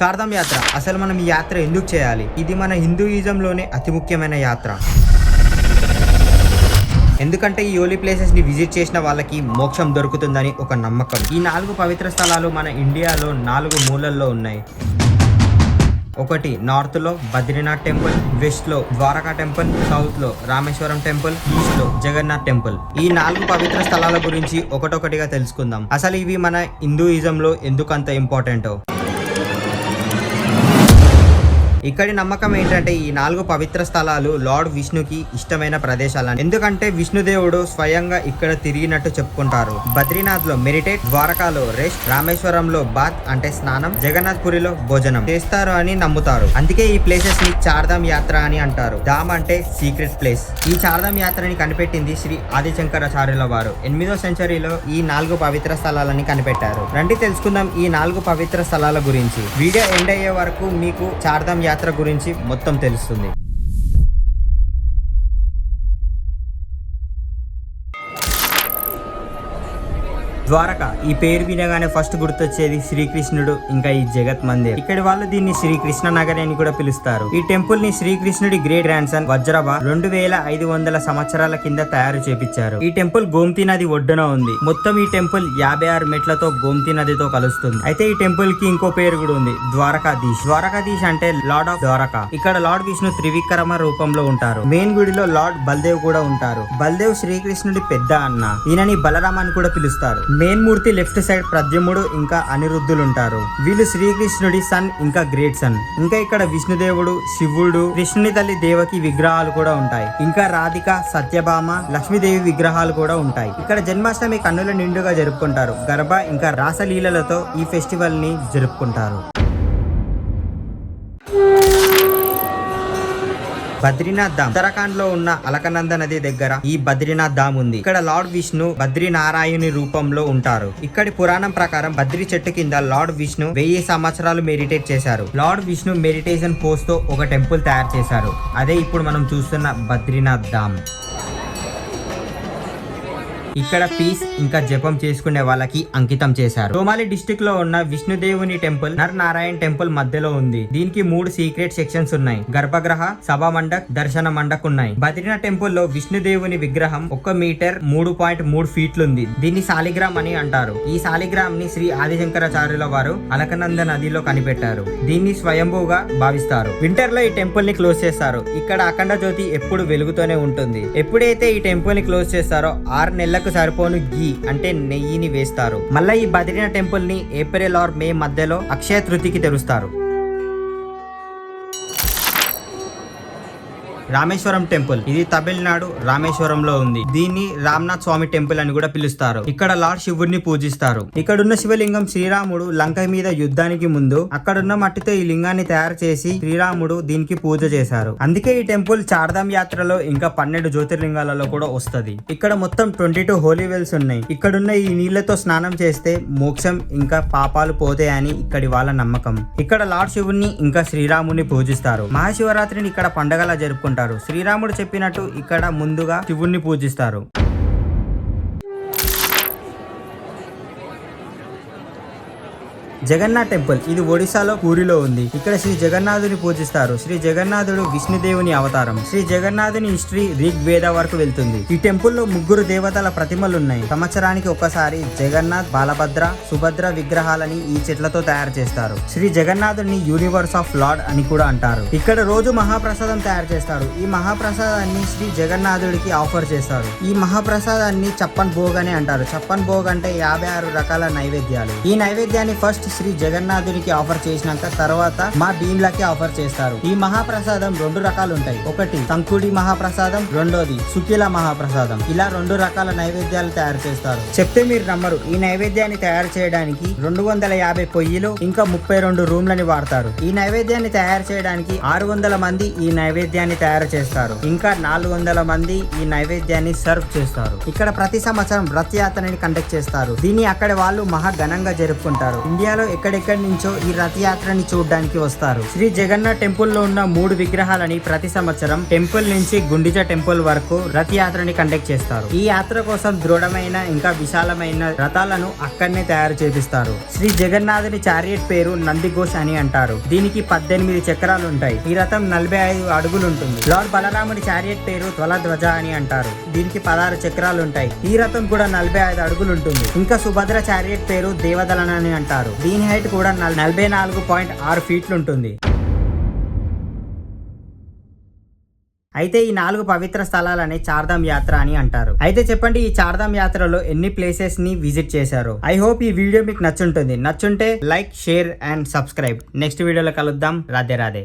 చార్ధామ్ యాత్ర. అసలు మనం ఈ యాత్ర ఎందుకు చేయాలి? ఇది మన హిందూయిజంలోనే అతి ముఖ్యమైన యాత్ర. ఎందుకంటే ఈ ఓలీ ప్లేసెస్ని విజిట్ చేసిన వాళ్ళకి మోక్షం దొరుకుతుందని ఒక నమ్మకం. ఈ నాలుగు పవిత్ర స్థలాలు మన ఇండియాలో నాలుగు మూలల్లో ఉన్నాయి. ఒకటి నార్త్లో బద్రీనాథ్ టెంపుల్ వెస్ట్లో ద్వారకా టెంపుల్ సౌత్లో రామేశ్వరం టెంపుల్ ఈస్ట్లో జగన్నాథ్ టెంపుల్. ఈ నాలుగు పవిత్ర స్థలాల గురించి ఒకటొకటిగా తెలుసుకుందాం. అసలు ఇవి మన హిందూయిజంలో ఎందుకంత ఇంపార్టెంటో? ఇక్కడి నమ్మకం ఏంటంటే ఈ నాలుగు పవిత్ర స్థలాలు లార్డ్ విష్ణుకి ఇష్టమైన ప్రదేశాలని. ఎందుకంటే విష్ణుదేవుడు స్వయంగా ఇక్కడ తిరిగినట్టు చెప్పుకుంటారు. బద్రీనాథ్లో మెడిటేట్ ద్వారకాలో రెస్ట్ రామేశ్వరంలో బాత్ అంటే స్నానం జగన్నాథ్ పురిలో భోజనం చేస్తారు అని నమ్ముతారు. అందుకే ఈ ప్లేసెస్ని చార్ధామ్ యాత్ర అని అంటారు. ధామ్ అంటే సీక్రెట్ ప్లేస్. ఈ చార్ధామ్ యాత్రని కనిపెట్టింది శ్రీ ఆదిశంకరాచార్యుల వారు. ఎనిమిదో సెంచరీలో ఈ నాలుగు పవిత్ర స్థలాలని కనిపెట్టారు. రండి తెలుసుకుందాం ఈ నాలుగు పవిత్ర స్థలాల గురించి. వీడియో ఎండ్ అయ్యే వరకు మీకు చార్ధామ్ యాత్ర గురించి మొత్తం తెలుస్తుంది. ద్వారక. ఈ పేరు వినగానే ఫస్ట్ గుర్తొచ్చేది శ్రీకృష్ణుడు ఇంకా ఈ జగత్ మందిర్ ఇక్కడ వాళ్ళు దీన్ని శ్రీకృష్ణ నగరి అని కూడా పిలుస్తారు. ఈ టెంపుల్ని శ్రీకృష్ణుడి గ్రేట్ గ్రాండ్ సన్ వజ్రబా రెండు వేల ఐదు వందల సంవత్సరాల కింద తయారు చేపించారు. ఈ టెంపుల్ గోమ్తి నది ఒడ్డున ఉంది. మొత్తం ఈ టెంపుల్ యాభై ఆరు మెట్లతో గోమ్తి నదితో కలుస్తుంది. అయితే ఈ టెంపుల్కి ఇంకో పేరు కూడా ఉంది ద్వారకాధీష్. ద్వారకాధీష్ అంటే లార్డ్ ఆఫ్ ద్వారకా. ఇక్కడ లార్డ్ విష్ణు త్రివిక్రమ రూపంలో ఉంటారు. మెయిన్ గుడిలో లార్డ్ బల్దేవ్ కూడా ఉంటారు. బల్దేవ్ శ్రీకృష్ణుడి పెద్ద అన్న. ఈయనని బలరామ అని కూడా పిలుస్తారు. మెయిన్ మూర్తి లెఫ్ట్ సైడ్ ప్రద్యుమ్నుడు ఇంకా అనిరుద్ధులు ఉంటారు వీళ్ళు శ్రీకృష్ణుడి సన్ ఇంకా గ్రేట్ సన్. ఇంకా ఇక్కడ విష్ణుదేవుడు శివుడు కృష్ణుని తల్లి దేవకి విగ్రహాలు కూడా ఉంటాయి. ఇంకా రాధిక సత్యభామ లక్ష్మీదేవి విగ్రహాలు కూడా ఉంటాయి. ఇక్కడ జన్మాష్టమి కన్నుల నిండుగా జరుపుకుంటారు. గర్భ ఇంకా రాసలీలలతో ఈ ఫెస్టివల్ని జరుపుకుంటారు. బద్రీనాథ్ ధామ్. ఉత్తరాఖండ్లో ఉన్న అలకనంద నది దగ్గర ఈ బద్రీనాథ్ ధామ్ ఉంది. ఇక్కడ లార్డ్ విష్ణు బద్రీనారాయణి రూపంలో ఉంటారు. ఇక్కడి పురాణం ప్రకారం బద్రీ చెట్టు కింద లార్డ్ విష్ణు వెయ్యి సంవత్సరాలు మెడిటేట్ చేశారు. లార్డ్ విష్ణు మెడిటేషన్ పోస్ట్తో ఒక టెంపుల్ తయారు చేశారు. అదే ఇప్పుడు మనం చూస్తున్న బద్రీనాథ్ ధామ్. ఇక్కడ పీస్ ఇంకా జపం చేసుకునే వాళ్ళకి అంకితం చేశారు. సోమాలి డిస్టిక్లో ఉన్న విష్ణుదేవుని టెంపుల్ నర్ నారాయణ్ టెంపుల్ మధ్యలో ఉంది. దీనికి మూడు సీక్రెట్ సెక్షన్స్ ఉన్నాయి. గర్భగ్రహ సభా మండక్ దర్శన మండక్ ఉన్నాయి బద్రీనాథ్ టెంపుల్లో విష్ణుదేవుని విగ్రహం ఒక మీటర్ మూడు పాయింట్ మూడు ఫీట్లు ఉంది దీన్ని సాలిగ్రామ్ అని అంటారు. ఈ సాలిగ్రామ్ని శ్రీ ఆదిశంకరాచార్యుల వారు అలకనంద నదిలో కనిపెట్టారు. దీన్ని స్వయంభూగా భావిస్తారు. వింటర్లో ఈ టెంపుల్ని క్లోజ్ చేస్తారు. ఇక్కడ అఖండ జ్యోతి ఎప్పుడు వెలుగుతూనే ఉంటుంది. ఎప్పుడైతే ఈ టెంపుల్ని క్లోజ్ చేస్తారో ఆరు నెలలకు సరిపోను గీ అంటే నెయ్యిని వేస్తారు. మళ్ళీ ఈ బద్రీనాథ్ టెంపుల్ని ఏప్రిల్ ఆర్ మే మధ్యలో అక్షయ తృతికి తెరుస్తారు. రామేశ్వరం టెంపుల్. ఇది తమిళనాడు రామేశ్వరంలో ఉంది. దీన్ని రామ్నాథ్ స్వామి టెంపుల్ అని కూడా పిలుస్తారు. ఇక్కడ లార్డ్ శివుడిని పూజిస్తారు. ఇక్కడున్న శివలింగం శ్రీరాముడు లంక మీద యుద్ధానికి ముందు అక్కడున్న మట్టితో ఈ లింగాన్ని తయారు చేసి శ్రీరాముడు దీనికి పూజ చేశారు. అందుకే ఈ టెంపుల్ చార్ధామ్ యాత్రలో ఇంకా పన్నెండు జ్యోతిర్లింగాలలో కూడా వస్తది. ఇక్కడ మొత్తం ట్వంటీ టూ హోలీ వెల్స్ ఉన్నాయి. ఇక్కడున్న ఈ నీళ్ళతో స్నానం చేస్తే మోక్షం ఇంకా పాపాలు పోతాయని ఇక్కడి వాళ్ళ నమ్మకం. ఇక్కడ లార్డ్ శివుణ్ణి ఇంకా శ్రీరాముని పూజిస్తారు. మహాశివరాత్రిని ఇక్కడ పండగలా జరుపుకుంటారు. శ్రీరాముడు చెప్పినట్టు ఇక్కడ ముందుగా శివుణ్ణి పూజిస్తారు. జగన్నాథ్ టెంపుల్. ఇది ఒడిశాలో పూరిలో ఉంది. ఇక్కడ శ్రీ జగన్నాథుని పూజిస్తారు. శ్రీ జగన్నాథుడు విష్ణుదేవుని అవతారం. శ్రీ జగన్నాథుని హిస్టరీ రిగ్ వేద వరకు వెళ్తుంది. ఈ టెంపుల్లో ముగ్గురు దేవతల ప్రతిమలు ఉన్నాయి సంవత్సరానికి ఒకసారి జగన్నాథ్ బాలభద్ర సుభద్ర విగ్రహాలని ఈ చెట్లతో తయారు చేస్తారు. శ్రీ జగన్నాథుని యూనివర్స్ ఆఫ్ లార్డ్ అని కూడా అంటారు. ఇక్కడ రోజు మహాప్రసాదం తయారు చేస్తారు. ఈ మహాప్రసాదాన్ని శ్రీ జగన్నాథుడికి ఆఫర్ చేస్తారు. ఈ మహాప్రసాదాన్ని చప్పన్ భోగ్ అని అంటారు. చప్పన్ భోగ్ అంటే యాభై ఆరు రకాల నైవేద్యాలు. ఈ నైవేద్యాన్ని ఫస్ట్ శ్రీ జగన్నాథునికి ఆఫర్ చేసినాక తర్వాత మా భీమ్లకి ఆఫర్ చేస్తారు. ఈ మహాప్రసాదం రెండు రకాలు ఉంటాయి ఒకటి సంకుడి మహాప్రసాదం. రెండోది సుఖిల మహాప్రసాదం. ఇలా రెండు రకాల నైవేద్యాలు తయారు చేస్తారు. చెప్తే మీరు నమ్మరు. ఈ నైవేద్యాన్ని తయారు చేయడానికి రెండు వందల యాభై పొయ్యిలు ఇంకా ముప్పై రెండు రూమ్లని వాడతారు. ఈ నైవేద్యాన్ని తయారు చేయడానికి ఆరు వందల మంది ఈ నైవేద్యాన్ని తయారు చేస్తారు. ఇంకా నాలుగు వందల మంది ఈ నైవేద్యాన్ని సర్వ్ చేస్తారు. ఇక్కడ ప్రతి సంవత్సరం రథయాత్రని కండక్ట్ చేస్తారు. దీన్ని అక్కడ వాళ్ళు మహా ఘనంగా జరుపుకుంటారు. ఇండియా ఇండియాలో ఎక్కడెక్కడి నుంచో ఈ రథయాత్రని చూడడానికి వస్తారు. శ్రీ జగన్నాథ్ టెంపుల్లో ఉన్న మూడు విగ్రహాలని ప్రతి సంవత్సరం టెంపుల్ నుంచి గుండిజ టెంపుల్ వరకు రథయాత్రని కండక్ట్ చేస్తారు. ఈ యాత్ర కోసం దృఢమైన ఇంకా విశాలమైన రథాలను అక్కడనే తయారు చేపిస్తారు. శ్రీ జగన్నాథుని చారియట్ పేరు నందిఘోష్ అని అంటారు. దీనికి పద్దెనిమిది చక్రాలు ఉంటాయి. ఈ రథం నలభై ఐదు అడుగులు ఉంటుంది లార్డ్ బలరాముడి చారియట్ పేరు ధ్వజ అని అంటారు. దీనికి పదహారు చక్రాలు ఉంటాయి. ఈ రథం కూడా నలభై ఐదు అడుగులు ఉంటుంది ఇంకా సుభద్ర చారియట్ పేరు దేవదలన అని అంటారు. దీని హైట్ కూడా నలభై నాలుగు పాయింట్ ఆరు ఫీట్లు ఉంటుంది. అయితే ఈ నాలుగు పవిత్ర స్థలాలని చార్ధామ్ యాత్ర అని అంటారు. అయితే చెప్పండి ఈ చార్ధామ్ యాత్రలో ఎన్ని ప్లేసెస్ని విజిట్ చేశారు? ఐ హోప్ ఈ వీడియో మీకు నచ్చుంటుంది. నచ్చుంటే like share and subscribe next వీడియోలో కలుద్దాం. రాధే రాధే.